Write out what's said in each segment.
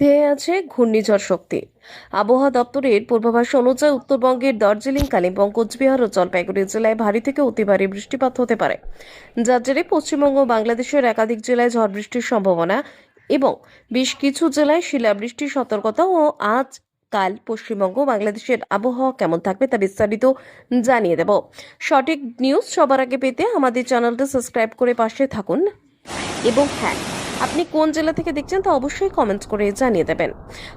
ধেয়ে আছে ঘূর্ণিঝড় শক্তি। আবহাওয়া দপ্তরের পূর্বাভাস অনুযায়ী উত্তরবঙ্গের দার্জিলিং, কালিম্পং, কোচবিহার ও জলপাইগুড়ি জেলায় ভারী থেকে অতি ভারী বৃষ্টিপাত হতে পারে। যার জেরে পশ্চিমবঙ্গ বাংলাদেশের একাধিক জেলায় ঝড় বৃষ্টির সম্ভাবনা এবং বেশ কিছু জেলায় শিলাবৃষ্টির সতর্কতা ও আজ কাল পশ্চিমবঙ্গ বাংলাদেশের আবহাওয়া কেমন থাকবে তা বিস্তারিত জানিয়ে দেব। সঠিক নিউজ সবার আগে পেতে আমাদের চ্যানেলটা সাবস্ক্রাইব করে পাশে থাকুন। এবং হ্যাঁ আপনি কোন জেলা থেকে দেখছেন তা অবশ্যই কমেন্ট করে জানিয়ে দেবেন।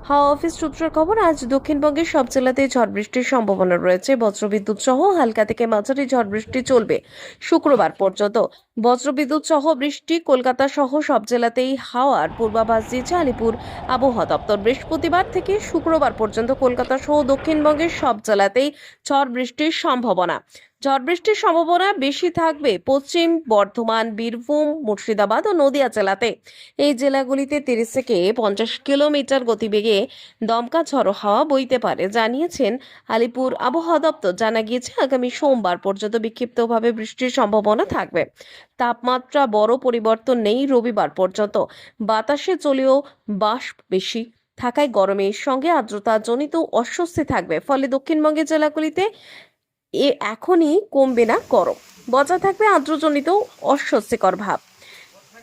হাওয়া অফিস সূত্রের খবর, আজ দক্ষিণবঙ্গের সব জেলাতে ঝড় বৃষ্টির সম্ভাবনা রয়েছে। বজ্রবিদ্যুৎ সহ হালকা থেকে মাঝারি ঝড় বৃষ্টি চলবে শুক্রবার পর্যন্ত। বজ্রবিদ্যুৎ সহ বৃষ্টি কলকাতা সহ সব জেলাতেই হাওয়ার পূর্বাভাস দিয়েছে আলিপুর আবহাওয়া দপ্তর। বৃহস্পতিবার থেকে শুক্রবার পর্যন্ত কলকাতা সহ দক্ষিণবঙ্গের সব জেলাতেই ঝড় বৃষ্টির সম্ভাবনা। ঝড় বৃষ্টির সম্ভাবনা বেশি থাকবে পশ্চিম বর্ধমান, বীরভূম, মুর্শিদাবাদ ও নদিয়া জেলাতে। এই জেলাগুলিতে তিরিশ থেকে পঞ্চাশ কিলোমিটার গতিবেগে দমকা ঝড়ো হাওয়া বইতে পারে, জানিয়েছেন আলিপুর আবহাওয়া দপ্তর। জানা গিয়েছে, আগামী সোমবার পর্যন্ত বিক্ষিপ্তভাবে বৃষ্টির সম্ভাবনা থাকবে। তাপমাত্রা বড় পরিবর্তন নেই রবিবার পর্যন্ত। বাতাসে চলেও বাষ্প বেশি থাকায় গরমের সঙ্গে আর্দ্রতা জনিত অস্বস্তি থাকবে। ফলে দক্ষিণবঙ্গের জেলাগুলিতে এ এখনই কমবে না গরম। বজায় থাকবে আর্দ্রজনিত অস্বস্তিকর ভাব।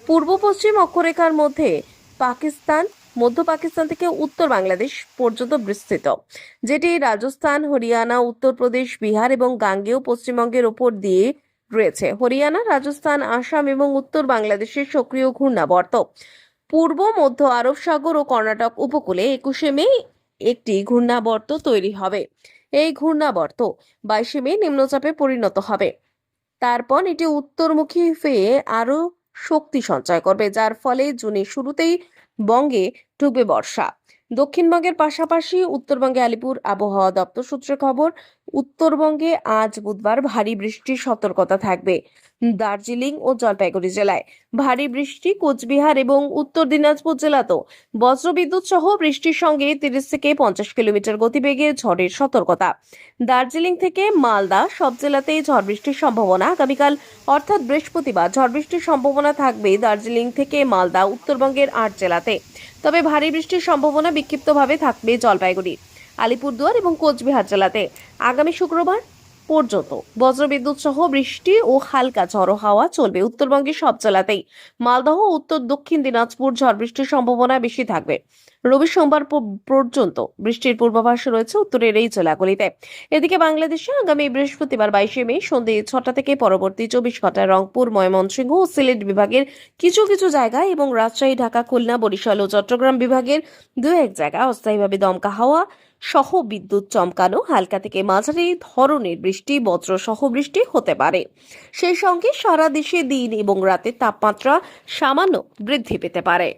পূর্ব পশ্চিম অক্ষরেখার মধ্যে পাকিস্তান, মধ্য পাকিস্তান থেকে উত্তর বাংলাদেশ পর্যন্ত বিস্তৃত। যেটি রাজস্থান, হরিয়ানা উত্তরপ্রদেশ বিহার এবং গাঙ্গেয় পশ্চিমবঙ্গের ওপর দিয়ে রয়েছে। হরিয়ানা, রাজস্থান, আসাম এবং উত্তর বাংলাদেশের সক্রিয় ঘূর্ণাবর্ত। পূর্ব, মধ্য আরব সাগর ও কর্ণাটক উপকূলে একুশে মে একটি ঘূর্ণাবর্ত তৈরি হবে। এই ঘূর্ণাবর্ত বাইশে মে নিম্নচাপে পরিণত হবে। তারপর এটি উত্তরমুখী হয়ে আরও শক্তি সঞ্চয় করবে, যার ফলে জুনের শুরুতেই বঙ্গে ঢুকবে বর্ষা। দক্ষিণবঙ্গের পাশাপাশি উত্তরবঙ্গে আলিপুর আবহাওয়া দপ্তর সূত্রে খবর উত্তরবঙ্গে আজ বুধবার ভারী বৃষ্টির সতর্কতা থাকবে। দার্জিলিং ও জলপাইগুড়ি জেলায় ভারী বৃষ্টি, কোচবিহার এবং উত্তর দিনাজপুর জেলাতেও বজ্রবিদ্যুৎ সহ বৃষ্টির সঙ্গে তিরিশ থেকে পঞ্চাশ কিলোমিটার গতিবেগে ঝড়ের সতর্কতা। দার্জিলিং থেকে মালদা সব জেলাতেই ঝড় বৃষ্টির সম্ভাবনা আগামীকাল, অর্থাৎ বৃহস্পতিবার ঝড় বৃষ্টির সম্ভাবনা থাকবে দার্জিলিং থেকে মালদা, উত্তরবঙ্গের আট জেলাতে। তবে ভারী বৃষ্টির সম্ভাবনা বিক্ষিপ্তভাবে থাকবে জলপাইগুড়ি। আলিপুরদুয়ার এবং কোচবিহার জেলাতে। আগামী শুক্রবার পর্যন্ত বজ্রবিদ্যুৎ সহ বৃষ্টি ও হালকা ঝড়ো হাওয়া চলবে উত্তরবঙ্গের সব জেলাতেই। মালদহ, উত্তর, দক্ষিণ, দিনাজপুর ঝড় বৃষ্টির সম্ভাবনা বেশি থাকবে। রবি সোমবার পর্যন্ত বৃষ্টির পূর্বাভাস রয়েছে উত্তরের এই জেলাগুলিতে। এদিকে বাংলাদেশে আগামী বৃহস্পতিবার বাইশে মে সন্ধে ছটা থেকে পরবর্তী চব্বিশ ঘন্টায় রংপুর, ময়মনসিংহ ও সিলেট বিভাগের কিছু কিছু জায়গায় এবং রাজশাহী, ঢাকা, খুলনা, বরিশাল ও চট্টগ্রাম বিভাগের দু এক জায়গায় অস্থায়ীভাবে দমকা হাওয়া সহ বিদ্যুৎ চমকানো, হালকা থেকে মাঝারি ধরনের বৃষ্টি, বজ্র সহ বৃষ্টি হতে পারে। সেই সঙ্গে সারা দেশে দিন এবং রাতের তাপমাত্রা সামান্য বৃদ্ধি পেতে পারে।